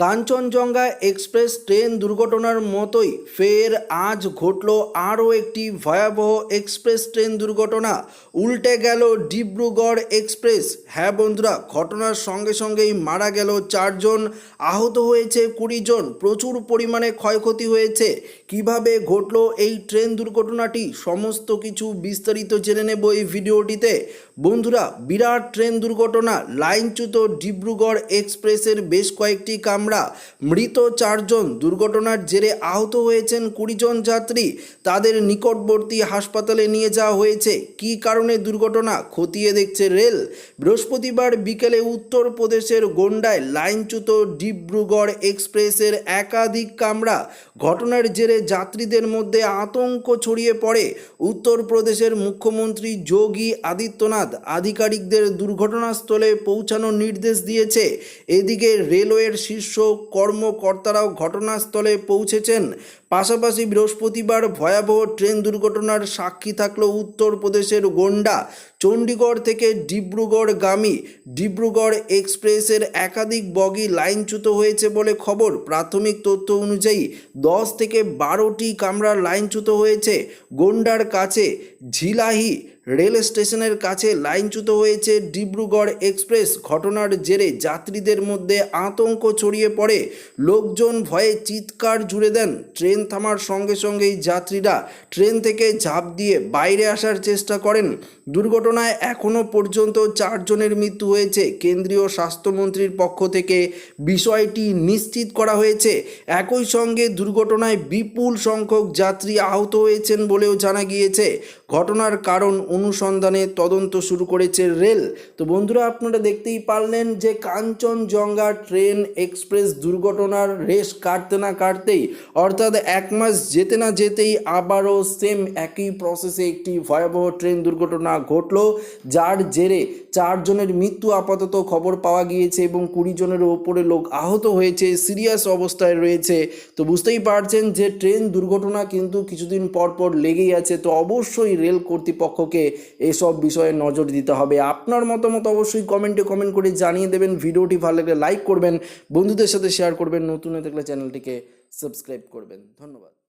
Kanchenjunga express train দুর্ঘটনার মতোই ফের আজ ঘটল আরও একটি ভয়াবহ এক্সপ্রেস ট্রেন দুর্ঘটনা। উল্টে গেল ডিব্রুগড় এক্সপ্রেস। হ্যাঁ বন্ধুরা, ঘটনার সঙ্গে সঙ্গেই মারা গেল চারজন, আহত হয়েছে কুড়ি জন, প্রচুর পরিমাণে ক্ষয়ক্ষতি হয়েছে। কীভাবে ঘটল এই ট্রেন দুর্ঘটনাটি, সমস্ত কিছু বিস্তারিত জেনে নেব এই ভিডিওটিতে। বন্ধুরা, বিরাট ট্রেন দুর্ঘটনা, লাইনচ্যুত ডিব্রুগড় এক্সপ্রেসের বেশ কয়েকটি কামরা, মৃত চারজন, দুর্ঘটনার জেরে আহত হয়েছেন কুড়িজন যাত্রী, তাদের নিকটবর্তী হাসপাতালে নিয়ে যাওয়া হয়েছে। কী কারণে দুর্ঘটনা খতিয়ে দেখছে রেল? বৃহস্পতিবার বিকেলে উত্তরপ্রদেশের গোন্ডায় লাইনচ্যুত ডিব্রুগড় এক্সপ্রেসের একাধিক কামরা, ঘটনার জেরে যাত্রীদের মধ্যে আতঙ্ক ছড়িয়ে পড়ে। উত্তরপ্রদেশের মুখ্যমন্ত্রী যোগী আদিত্যনাথ আধিকারিকদের দুর্ঘটনাস্থলে পৌঁছানোর নির্দেশ দিয়েছে। এদিকে রেলওয়ের শীর্ষ কর্মকর্তারাও ঘটনাস্থলে পৌঁছেছেন। পাশাপাশি বৃহস্পতিবার ভয়াবহ ট্রেন দুর্ঘটনার সাক্ষী থাকল উত্তরপ্রদেশের গোন্ডা, চণ্ডীগড় থেকে ডিব্রুগড়গামী। ডিব্রুগড় এক্সপ্রেসের একাধিক বগি লাইনচ্যুত হয়েছে বলে খবর। প্রাথমিক তথ্য অনুযায়ী দশ থেকে বারোটি কামরা লাইনচ্যুত হয়েছে। গোন্ডার কাছে ঝিলাহি রেল স্টেশনের কাছে লাইনচ্যুত হয়েছে ডিব্রুগড় এক্সপ্রেস। ঘটনার জেরে যাত্রীদের মধ্যে আতঙ্ক ছড়িয়ে পড়ে। লোকজন ভয়ে চিৎকার জুড়ে দেন। ট্রেন থামার সঙ্গে সঙ্গেই যাত্রীরা ট্রেন থেকে ঝাঁপ দিয়ে বাইরে আসার চেষ্টা করেন। দুর্ঘটনায় এখনও পর্যন্ত চারজনের মৃত্যু হয়েছে। কেন্দ্রীয় স্বাস্থ্যমন্ত্রীর পক্ষ থেকে বিষয়টি নিশ্চিত করা হয়েছে। একই সঙ্গে দুর্ঘটনায় বিপুল সংখ্যক যাত্রী আহত হয়েছেন বলেও জানা গিয়েছে। ঘটনার কারণ অনুসন্ধানে তদন্ত শুরু করেছে রেল। তো বন্ধুরা, আপনারা দেখতেই পারলেন যে কাঞ্চনজঙ্ঘা ট্রেন এক্সপ্রেস দুর্ঘটনার রেশ কাটতে না কাটতেই, অর্থাৎ এক মাস যেতে না যেতেই আবারও সেম একই প্রসেসে একটি ভয়াবহ ট্রেন দুর্ঘটনা ঘটলো, যার জেরে চারজনের মৃত্যু আপাতত খবর পাওয়া গিয়েছে এবং কুড়ি জনের ওপরে লোক আহত হয়েছে, সিরিয়াস অবস্থায় রয়েছে। তো বুঝতেই পারছেন যে ট্রেন দুর্ঘটনা কিন্তু কিছুদিন পর পর লেগেই আছে, তো অবশ্যই রেল কর্তৃপক্ষকে এসব বিষয়ে নজর দিতে হবে। আপনার মতামত অবশ্যই কমেন্টে কমেন্ট করে জানিয়ে দেবেন। ভিডিওটি ভালো লাগলে লাইক করবেন। বন্ধুদের সাথে শেয়ার করবেন। নতুন হয়ে থাকলে চ্যানেলটিকে সাবস্ক্রাইব করবেন। ধন্যবাদ।